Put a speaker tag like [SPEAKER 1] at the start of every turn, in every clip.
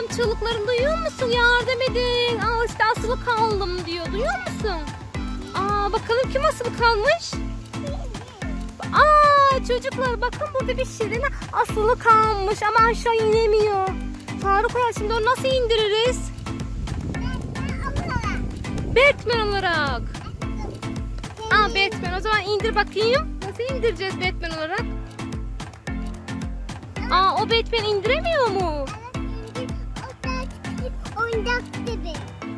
[SPEAKER 1] adam çığlıklarını duyuyor musun? Yardım edin. Aa işte asılı kaldım diyor. Duyuyor musun? Aa bakalım kim asılı kalmış? Aa çocuklar bakın burada bir şirine asılı kalmış ama aşağı inemiyor. Faruk ya şimdi onu nasıl indiririz? Batman olarak. Aa Batman o zaman indir bakayım. Nasıl indireceğiz Batman olarak? Aa o Batman indiremiyor mu?
[SPEAKER 2] Oyuncak gibi.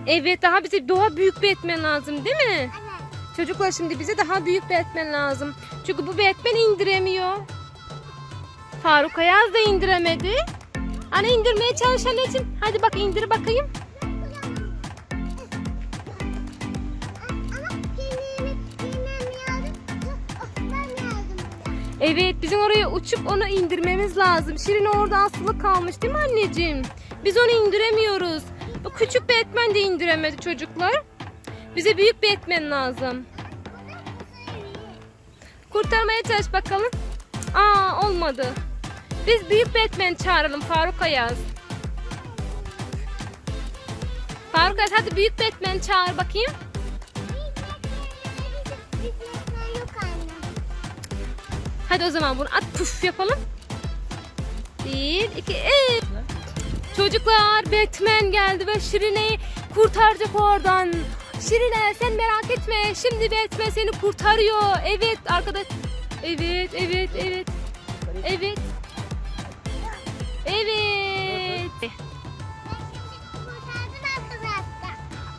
[SPEAKER 1] Evet daha bize daha büyük Batman lazım değil mi?
[SPEAKER 2] Evet.
[SPEAKER 1] Çocuklar şimdi bize daha büyük Batman lazım. Çünkü bu Batman indiremiyor. Faruk Ayaz da indiremedi. Anne indirmeye çalış anneciğim. Hadi bak indir bakayım. Evet bizim oraya uçup onu indirmemiz lazım. Şirin orada asılı kalmış değil mi anneciğim? Biz onu indiremiyoruz. Bu küçük Batman de indiremedi çocuklar. Bize büyük Batman lazım. Kurtarmaya çalış bakalım. Aa olmadı. Biz büyük Batman çağıralım Faruk Ayaz. Faruk Ayaz hadi büyük Batman çağır bakayım. Hadi o zaman bunu at puf yapalım. Bir, iki, üç. Çocuklar Batman geldi ve Şirine'yi kurtaracak oradan. Şirine sen merak etme. Şimdi Batman seni kurtarıyor. Evet arkadaş. Evet, evet, evet. Evet. Evet.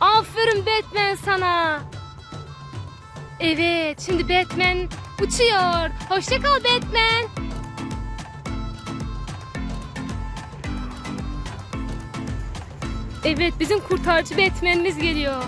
[SPEAKER 1] Aferin Batman sana. Evet, şimdi Batman uçuyor. Hoşça kal Batman. Evet, bizim kurtarıcı Batman'imiz geliyor.